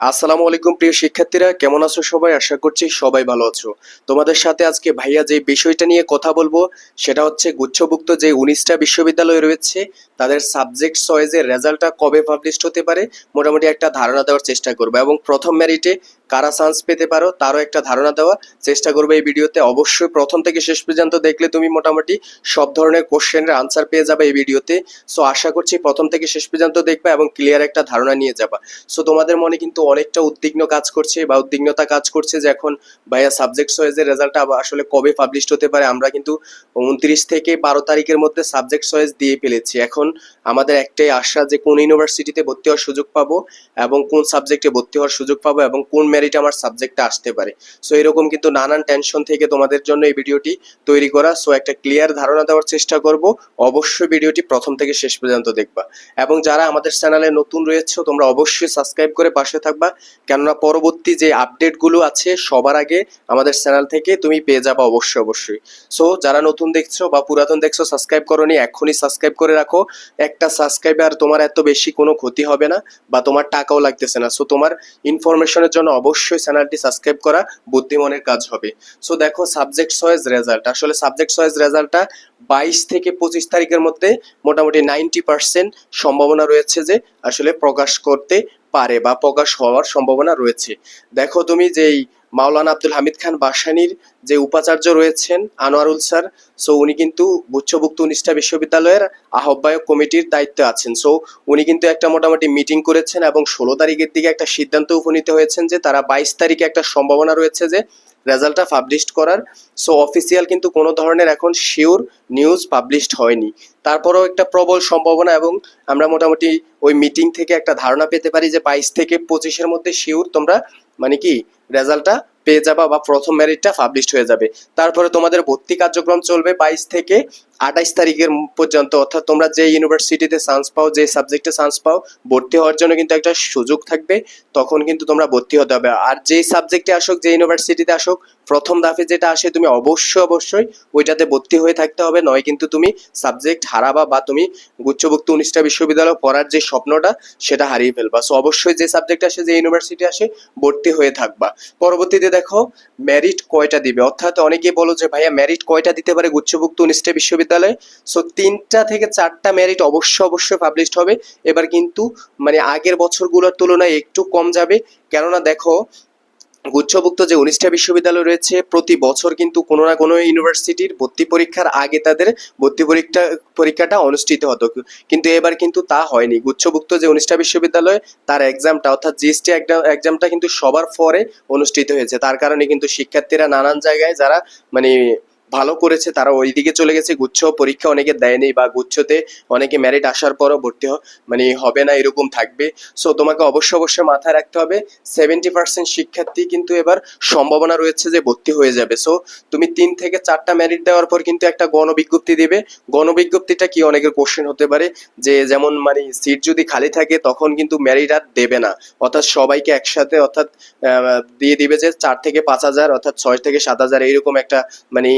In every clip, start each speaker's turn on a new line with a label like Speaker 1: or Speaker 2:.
Speaker 1: আসসালামু আলাইকুম, প্রিয় শিক্ষার্থীরা। কেমন আছো সবাই? আশা করছি সবাই ভালো আছো। তোমাদের সাথে আজকে ভাইয়া যে বিষয়টা নিয়ে কথা বলব, সেটা হচ্ছে গুচ্ছভুক্ত যে উনিশটা বিশ্ববিদ্যালয় রয়েছে, তাদের সাবজেক্ট চয়েজের রেজাল্টটা কবে পাবলিশ হতে পারে, মোটামুটি একটা ধারণা দেওয়ার চেষ্টা করব। এবং প্রথম মেরিটে কারা চান্স পেতে পারো, তারও একটা ধারণা দেওয়ার চেষ্টা করবে এই ভিডিওতে অবশ্যই প্রথম থেকে শেষ পর্যন্ত দেখলে তুমি মোটামুটি সব ধরনের কোশ্চেনের আনসার পেয়ে যাবে এই ভিডিওতে সো আশা করছি প্রথম থেকে শেষ পর্যন্ত দেখবে এবং ক্লিয়ার একটা ধারণা নিয়ে যাবা। সো তোমাদের মনে কিন্তু অনেকটা উদ্বিগ্ন কাজ করছে বা উদ্বিগ্নতা কাজ করছে যে এখন ভাইয়া সাবজেক্ট চয়েসের রেজাল্টটা আসলে কবে পাবলিশড হতে পারে, আমরা কিন্তু উনত্রিশ থেকে বারো তারিখের মধ্যে সাবজেক্ট চয়েস দিয়ে ফেলেছি। এখন আমাদের একটাই আশা যে কোন ইউনিভার্সিটিতে ভর্তি হওয়ার সুযোগ পাবো এবং কোন সাবজেক্টে ভর্তি হওয়ার সুযোগ পাবো এবং কোন মেরিট আমার সাবজেক্টটা আসতে পারে। সো এরকম কিন্তু নানান টেনশন থেকে তোমাদের জন্য এই ভিডিওটি তৈরি করা। সো একটা ক্লিয়ার ধারণা দেওয়ার চেষ্টা করব। অবশ্যই ভিডিওটি প্রথম থেকে শেষ পর্যন্ত দেখবা। এবং যারা আমাদের চ্যানেলে নতুন রয়েছে, তোমরা অবশ্যই সাবস্ক্রাইব করে পাশে থাকবা। কেননা পরবর্তী যে আপডেটগুলো আছে, সবার আগে আমাদের চ্যানেল থেকে তুমি পেয়ে যাবা অবশ্যই অবশ্যই। সো যারা নতুন দেখছ বা পুরাতন দেখছ সাবস্ক্রাইব করোনি, এখনই সাবস্ক্রাইব করে রাখো। একটা সাবস্ক্রাইবার তোমার এত বেশি কোনো ক্ষতি হবে না বা তোমার টাকাও লাগতেছে না। সো তোমার ইনফরমেশনের জন্য অবশ্যই চ্যানেলটি সাবস্ক্রাইব করা বুদ্ধিমানের কাজ হবে। সো দেখো সাবজেক্ট সয়েজ রেজাল্ট আসলে সাবজেক্ট সয়েজ রেজাল্টটা বাইশ থেকে পঁচিশ তারিখের মধ্যে মোটামুটি নাইনটি পার্সেন্ট সম্ভাবনা রয়েছে যে আসলে প্রকাশ করতে পারে বা প্রকাশ হওয়ার সম্ভাবনা রয়েছে। দেখো তুমি যেই মাওলানা আব্দুল হামিদ খান বাসানির যে উপাচার্য রয়েছেন, আনোয়ারুল স্যার সো উনি কিন্তু গুচ্ছভুক্ত উনিশটা বিশ্ববিদ্যালয়ের আহ্বায়ক কমিটির দায়িত্বে আছেন। সো উনি কিন্তু একটা মোটামুটি মিটিং করেছেন এবং ষোলো তারিখের দিকে একটা সিদ্ধান্ত উপনীত হয়েছেন যে তারা বাইশ তারিখে একটা সম্ভাবনা রয়েছে যে রেজাল্টটা পাবলিশড করার। সো অফিসিয়াল কিন্তু কোনো ধরনের এখন শিওর নিউজ পাবলিশড হয়নি। তারপরেও একটা প্রবল সম্ভাবনা এবং আমরা মোটামুটি ওই মিটিং থেকে একটা ধারণা পেতে পারি যে বাইশ থেকে পঁচিশের মধ্যে শিওর তোমরা মানে কি রেজাল্টটা পেয়ে যাবা বা প্রথম মেরিটটা পাবলিশড হয়ে যাবে। তারপরে তোমাদের ভর্তি কার্যক্রম চলবে বাইশ থেকে আঠাইশ তারিখের পর্যন্ত। অর্থাৎ তোমরা যে ইউনিভার্সিটিতে চান্স পাও, যে সাবজেক্টে চান্স পাও, ভর্তি হওয়ার জন্য কিন্তু একটা সুযোগ থাকবে। তখন কিন্তু তোমরা ভর্তি হতে হবে। আর যে সাবজেক্টে আসুক, যে ইউনিভার্সিটিতে আসুক, প্রথম দাফে যেটা আসে, তুমি অবশ্যই অবশ্যই ওইটাতে ভর্তি হয়ে থাকতে হবে। নয় কিন্তু তুমি সাবজেক্ট হারাবা বা তুমি গুচ্ছভুক্ত উনিশটা বিশ্ববিদ্যালয় পড়ার যে স্বপ্নটা, সেটা হারিয়ে ফেলবা। সো অবশ্যই যে সাবজেক্ট আসে, যে ইউনিভার্সিটি আসে, ভর্তি হয়ে থাকবা। পরবর্তীতে দেখো মেরিট কয়টা দিবে? অর্থাৎ অনেকেই বলো যে, ভাইয়া মেরিট কয়টা দিতে পারে? গুচ্ছভুক্ত উনিশটা বিশ্ববিদ্যালয়ে। সো তিনটা থেকে চারটা মেরিট অবশ্যই অবশ্যই পাবলিশ হবে। এবার কিন্তু মানে আগের বছরগুলোর তুলনায় একটু কম যাবে। কেননা দেখো গুচ্ছভুক্ত যে উনিশটা বিশ্ববিদ্যালয় রয়েছে, প্রতি বছর কিন্তু কোনো না কোনো ইউনিভার্সিটির ভর্তি পরীক্ষার আগে তাদের ভর্তি পরীক্ষা, পরীক্ষাটা অনুষ্ঠিত হতো। কিন্তু এবার কিন্তু তা হয়নি। গুচ্ছভুক্ত যে উনিশটা বিশ্ববিদ্যালয়, তার এক্সামটা অর্থাৎ জিএসটি এক্সামটা কিন্তু সবার পরে অনুষ্ঠিত হয়েছে। তার কারণে কিন্তু শিক্ষার্থীরা নানান জায়গায় যারা মানে ভালো করেছে, তারা ওই দিকে চলে গেছে গুচ্ছ পরীক্ষা অনেকে দেয়নি বা গুচ্ছতে অনেকে ম্যারিট আসার পরও ভর্তি মানে হবে না, এরকম থাকবে। সো তোমাকে অবশ্য অবশ্যই মাথায় রাখতে হবে সেভেন্টি পার্সেন্ট শিক্ষার্থী কিন্তু এবার সম্ভাবনা রয়েছে যে ভর্তি হয়ে যাবে। সো তুমি তিন থেকে চারটা ম্যারিট দেওয়ার পর কিন্তু একটা গণবিজ্ঞপ্তি দিবে। গণবিজ্ঞপ্তিটা কি অনেকের কোশ্চেন হতে পারে, যে যেমন মানে সিট যদি খালি থাকে, তখন কিন্তু ম্যারিট আর দেবে না। অর্থাৎ সবাইকে একসাথে অর্থাৎ দিয়ে দিবে যে চার থেকে পাঁচ হাজার, অর্থাৎ ছয় থেকে সাত হাজার, এইরকম একটা মানে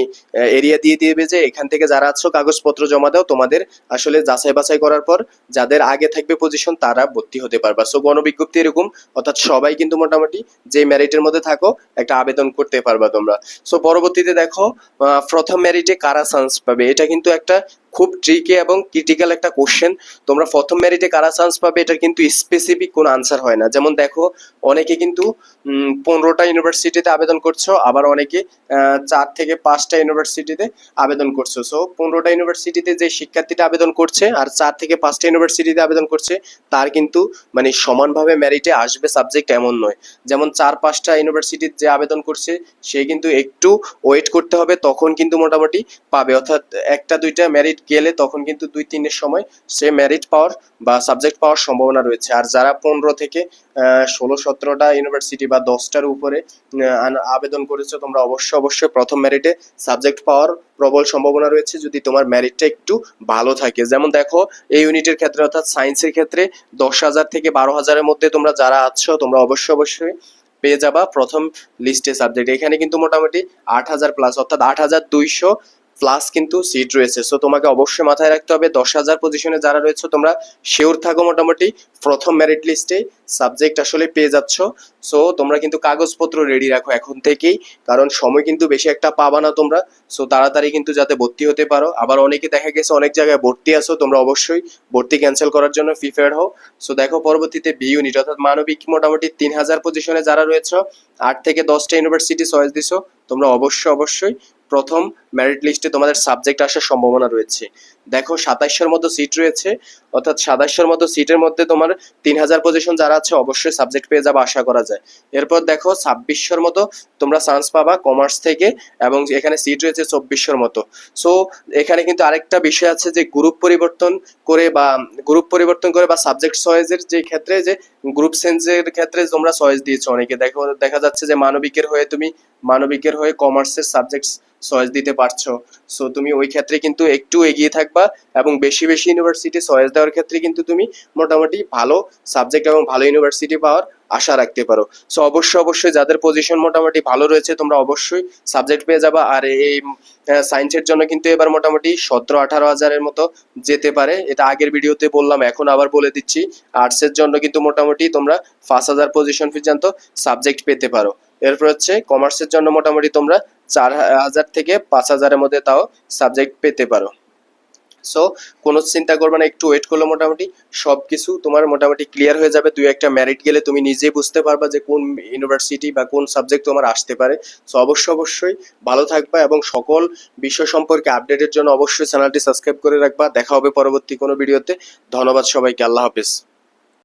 Speaker 1: এরিয়া দিয়ে দিবে যে এখান থেকে যারা আছো, কাগজপত্র জমা দাও, তোমাদের আসলে যাচাই বাছাই করার পর যাদের আগে থাকবে পজিশন তারা ভর্তি হতে পারবা। সো গণবিজ্ঞপ্তি এরকম, অর্থাৎ সবাই কিন্তু মোটামুটি যে মেরিটের মধ্যে থাকো, একটা আবেদন করতে পারবা তোমরা। সো পরবর্তীতে দেখো প্রথম মেরিটে কারা চান্স পাবে? এটা কিন্তু একটা খুব ট্রিকি এবং ক্রিটিক্যাল একটা কোশ্চেন তোমরা প্রথম মেরিটে কারা চান্স পাবে এটা কিন্তু স্পেসিফিক কোনো আনসার হয় না। যেমন দেখো, অনেকে কিন্তু পনেরোটা ইউনিভার্সিটিতে আবেদন করছ, আবার অনেকে চার থেকে পাঁচটা ইউনিভার্সিটিতে আবেদন করছ। সো পনেরোটা ইউনিভার্সিটিতে যে শিক্ষার্থীটা আবেদন করছে, আর চার থেকে পাঁচটা ইউনিভার্সিটিতে আবেদন করছে, তার কিন্তু মানে সমানভাবে মেরিটে আসবে সাবজেক্ট এমন নয়। যেমন চার পাঁচটা ইউনিভার্সিটির যে আবেদন করছে, সে কিন্তু একটু ওয়েট করতে হবে, তখন কিন্তু মোটামুটি পাবে। অর্থাৎ একটা দুইটা মেরিট গেলে তখন কিন্তু দুই তিনের সময় সে মেরিট পাওয়ার বা সাবজেক্ট পাওয়ার সম্ভাবনা রয়েছে। আর যারা পনেরো থেকে ষোলো, সতেরোটা ইউনিভার্সিটি বা দশটার উপরে আবেদন করেছ, তোমরা অবশ্যই অবশ্যই প্রথম মেরিটে সাবজেক্ট পাওয়ার প্রবল সম্ভাবনা রয়েছে যদি তোমার মেরিটটা একটু ভালো থাকে। যেমন দেখো, এই ইউনিটের ক্ষেত্রে অর্থাৎ সায়েন্সের ক্ষেত্রে দশ হাজার থেকে বারো হাজারের মধ্যে তোমরা যারা আছো, তোমরা অবশ্যই অবশ্যই পেয়ে যাবা প্রথম লিস্টে সাবজেক্ট এখানে কিন্তু মোটামুটি আট হাজার প্লাস অর্থাৎ আট হাজার দুইশো প্লাস কিন্তু সিট রয়েছে। সো তোমাকে অবশ্যই মাথায় রাখতে হবে, দশ হাজার পজিশনে যারা রয়েছে, তোমরা শিওর থাকো মোটামুটি। প্রথম মেরিট লিস্টে সাবজেক্ট আসলে পেয়ে যাচ্ছ। সো তোমরা কিন্তু কাগজপত্র রেডি রাখো এখন থেকেই, কারণ সময় কিন্তু বেশি একটা পাবা না তোমরা। সো তাড়াতাড়ি কিন্তু যাতে ভর্তি হতে পারো। আবার অনেকে দেখা গেছে, অনেক জায়গায় ভর্তি আসো তোমরা অবশ্যই ভর্তি ক্যান্সেল করার জন্য প্রিপেয়ার হও। সো দেখো পরবর্তীতে বি ইউনিট অর্থাৎ মানবিক মোটামুটি তিন হাজার পজিশনে যারা রয়েছে, আট থেকে দশটা ইউনিভার্সিটি চয়েস দিছো, তোমরা অবশ্যই অবশ্যই প্রথম মেরিট লিস্টে তোমাদের সাবজেক্ট আসার সম্ভাবনা রয়েছে। দেখো, সাতাইশের মতো সিট রয়েছে, অর্থাৎ সাতাইশের মতো সিটের মধ্যে তোমার তিন হাজার পজিশন যারা আছে, অবশ্যই সাবজেক্ট পেয়ে যাবে আশা করা যায়। এরপর দেখো ছাব্বিশশোর মতো তোমরা চান্স পাবা কমার্স থেকে, এবং এখানে সিট রয়েছে চব্বিশশোর মতো। সো এখানে কিন্তু আরেকটা বিষয় আছে যে গ্রুপ পরিবর্তন করে বা গ্রুপ পরিবর্তন করে বা সাবজেক্ট চয়েসের যে ক্ষেত্রে যে গ্রুপ সেন্সের ক্ষেত্রে তোমরা চয়েস দিয়েছ অনেকে। দেখো, দেখা যাচ্ছে যে মানবিকের হয়ে তুমি মানবিকের হয়ে কমার্সের সাবজেক্ট চয়েস দিতে পারছ। সো তুমি ওই ক্ষেত্রে কিন্তু একটু এগিয়ে থাকবা এবং বেশি বেশি ইউনিভার্সিটি চয়েস দেওয়ার ক্ষেত্রে কিন্তু তুমি মোটামুটি ভালো সাবজেক্ট এবং ভালো ইউনিভার্সিটি পাওয়ার আশা রাখতে পারো। সো অবশ্যই অবশ্যই যাদের পজিশন মোটামুটি ভালো রয়েছে, তোমরা অবশ্যই সাবজেক্ট পেয়ে যাবা। আর এই সায়েন্সের জন্য কিন্তু এবার মোটামুটি সতেরো আঠারো হাজারের মতো যেতে পারে। এটা আগের ভিডিওতে বললাম, এখন আবার বলে দিচ্ছি। আর্টসের জন্য কিন্তু মোটামুটি তোমরা পাঁচ হাজার পজিশন পর্যন্ত সাবজেক্ট পেতে পারো। এরপর হচ্ছে কমার্সের জন্য মোটামুটি তোমরা চার হাজার থেকে পাঁচ হাজারের মধ্যে তাও সাবজেক্ট পেতে পারো। সো কোনো চিন্তা করবে না, একটু ওয়েট করলে মোটামুটি সব কিছু তোমার মোটামুটি ক্লিয়ার হয়ে যাবে। দুই একটা মেরিট গেলে তুমি নিজেই বুঝতে পারবা যে কোন ইউনিভার্সিটি বা কোন সাবজেক্ট তোমার আসতে পারে। সো অবশ্যই অবশ্যই ভালো থাকবা এবং সকল বিষয় সম্পর্কে আপডেটের জন্য অবশ্যই চ্যানেলটি সাবস্ক্রাইব করে রাখবা। দেখা হবে পরবর্তী কোনো ভিডিওতে ধন্যবাদ সবাইকে, আল্লাহ হাফিজ।